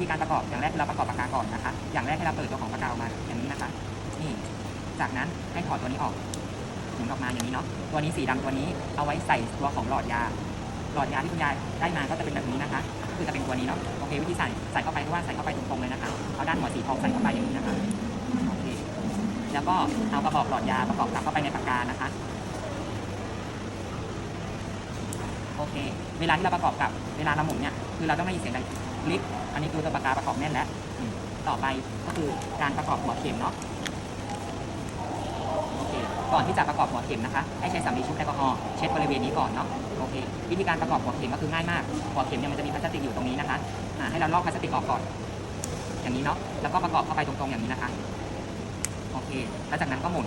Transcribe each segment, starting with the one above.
ธีการประกอบอย่างแรกคือเราประกอบปากกาก่อนนะคะ อย่างแรกให้เราเปิดตัวของปากกาออกมาอย่างนี้นะคะ นี่จากนั้นให้ถอดตัวนี้ออกหมุนออกมาอย่างนี้เนาะตัวนี้สีดำตัวนี้เอาไว้ใส่ตัวของหลอดยา หลอดยาที่คุณยายได้มาก็จะเป็นแบบนี้นะคะ คือจะเป็นตัวนี้เนาะโอเควิธีใส่ใส่เข้าไปคือว่าใส่เข้าไปตรงๆเลยนะคะเอาด้านหัวสีทองใส่เข้าไปอย่างนี้นะคะโอเคแล้วก็เอากระบอกหลอดยาประกอบกลับเข้าไปในปากกานะคะ โอ เค เวลาที่เราประกอบกับเวลาเราหมุนเนี่ยคือเราต้องไม่มีเสียงดังคลิกอันนี้คือตัวปากกาประกอบแน่นแล้วอืมต่อไปก็คือการประกอบหัวเข็มเนาะโอเคก่อนที่จะประกอบหัวเข็มนะคะให้ใช้สำลีชุบแอลกอฮอล์เช็ดบริเวณนี้ก่อนเนาะโอเค วิธีการประกอบหัวเข็มก็คือง่ายมากหัวเข็มเนี่ยมันจะมีพลาสติกอยู่ตรงนี้นะคะอ่าให้เราลอกพลาสติกออกก่อน อย่างนี้เนาะแล้วก็ประกอบเข้าไปตรงๆอย่างนี้นะคะโอเค แล้วจากนั้นก็หมุน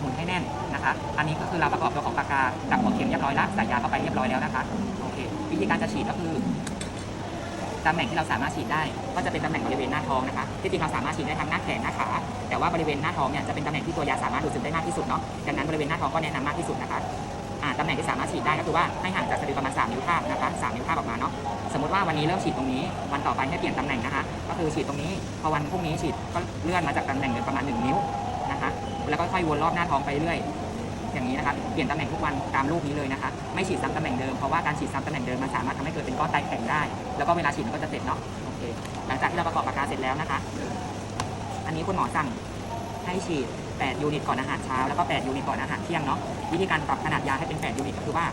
หมุนให้แน่นนะคะ อันนี้ก็คือเราประกอบตัวของปากกากับหัวเข็มเรี ยบร้อยแล้วใส่ยาเข้าไปเรียบร้อยแล้วนะคะโอเควิธีการจะฉีดก็คือตำแหน่งที่เราสามารถฉีดได้ ก็จะเป็นตำแหน่งบริเวณหน้าท้องนะคะที่จริงเราสามารถฉีดได้ทั้งหน้าแขนหน้าขาแต่ว่าบริเวณหน้าท้องเนี่ยจะเป็นตำแหน่งที่ตัวยาสามารถดูดซึมได้มากที่สุดเนาะดังนั้นบริเวณหน้าท้องก็แนะนำมากที่สุดนะคะตำแหน่งที่สามารถฉีดได้ก็คือว่าให้ห่างจากสะดือประมาณ3นิ้วคาบนะคะ3นิ้วคาบออกมาเนาะสมมติว่าวันนี้เริ่มฉีดตรงนี้ วันต่อไปให้เปลี่ยนตำแหน่งนะคะ ก็คือฉีดตรงนี้พอวันพรุ่งนี้ฉีดก็เลื่อนมาจากตำแหน่งเดิมประมาณ 1 นิ้วนะคะแล้วก็ค่อยวนรอบหน้าท้องไปเรื่อย อย่างนี้นะครับเปลี่ยนตำแหน่งทุกวันตามรูปนี้เลยนะคะ ไม่ฉีดซ้ำตำแหน่งเดิมเพราะว่าการฉีดซ้ำตำแหน่งเดิมมันสามารถทำให้เกิดเป็นก้อนไตแข็งได้ แล้วก็เวลาฉีดมันก็จะเจ็บเนาะโอเคหลังจากที่เราประกอบปากกาเสร็จแล้วนะคะ อันนี้คุณหมอสั่งให้ฉีด 8 ยูนิตก่อนอาหารเช้าแล้วก็ 8 ยูนิตก่อนอาหารเที่ยงเนาะวิธีการปรับขนาดยาให้เป็น 8 ยูนิตก็คือว่า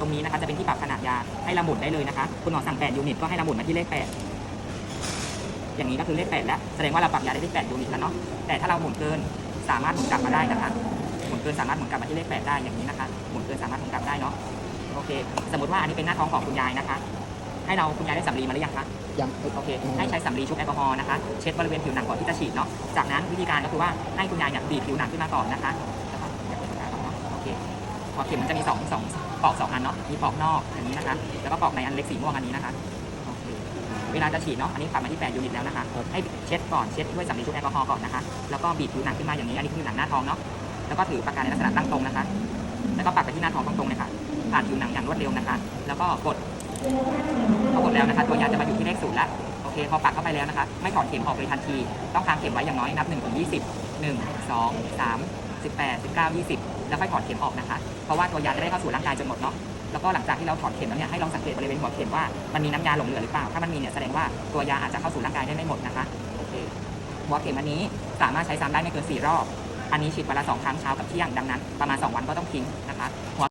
ตรงนี้นะคะจะเป็นที่ปรับขนาดยาให้เราหมุนได้เลยนะคะ คุณหมอสั่ง 8 ยูนิตก็ให้เราหมุนมาที่เลข 8 อย่างนี้ก็คือเลข 8 แล้ว แสดงว่าเราปรับยาได้ที่8ยูนิตแล้วเนาะแต่ถ้าเราหมุนเกินสามารถหมุนกลับมาได้นะคะ หมุนเกินสามารถหมุนกลับมาที่เลข8ได้อย่างนี้นะคะ หมุนเกินสามารถหมุนกลับได้เนาะโอเค สมมติว่าอันนี้เป็นหน้าท้องของคุณยายนะคะ ให้เราคุณยายได้สำลีมาหรือยังคะยังโอเค ให้ใช้สำลีชุบแอลกอฮอล์นะคะ เช็ดบริเวณผิวหนังก่อนที่จะฉีดเนาะ จากนั้นวิธีการก็คือว่าให้คุณยายเนี่ยบีบผิวหนังขึ้นมาก่อนนะคะแล้วก็อยากเป็นปากกาก่อนเนาะโอเคหัวเข็มมันจะมีสองสองปอกสองอันเนาะ มีปอกนอกอย่างนี้นะคะ แล้วก็ปอกในอันเล็กสีม่วงอันนี้นะคะโอเคเวลาจะฉีดเนาะ อันนี้ปรับมาที่8ยูนิตแล้วนะคะ ให้เช็ดก่อน เช็ดด้วยสำลีชุบแอลกอฮอล์ก่อนนะคะ แล้วก็บีบผิวหนังขึ้นมาอย่างนี้ อันนี้คือหนังหน้าท้องเนาะ แล้วก็ถือปากกาในลักษณะตั้งตรงนะคะ แล้วก็ปักไปที่หน้าท้องตรงๆเลยค่ะผ่านผิวหนังอย่างรวดเร็วนะคะ แล้วก็กดพอกดแล้วนะคะ ตัวยาจะมาอยู่ที่เลขศูนย์ละโอเค พอปักเข้าไปแล้วนะคะ ไม่ถอดเข็มออกเลยทันที ต้องค้างเข็มไว้อย่างน้อยนับ1ถึง20 1 2 3 18 19 20 แล้วค่อยถอดเข็มออกนะคะ เพราะว่าตัวยาจะได้เข้าสู่ร่างกายจนหมดเนาะ แล้วก็หลังจากที่เราถอดเข็มแล้วเนี่ยให้ลองสังเกตบริเวณหัวเข็มว่ามันมีน้ำยาหลงเหลือหรือเปล่า ถ้ามันมีเนี่ยแสดงว่าตัวยาอาจจะเข้าสู่ร่างกายได้ไม่หมดนะคะ โอเคหัวเข็มอันนี้สามารถใช้ซ้ำได้ไม่เกิน4รอบ อันนี้ฉีดวันละสองครั้งเช้ากับเที่ยงดังนั้น ประมาณ 2 วันก็ต้องทิ้งนะคะ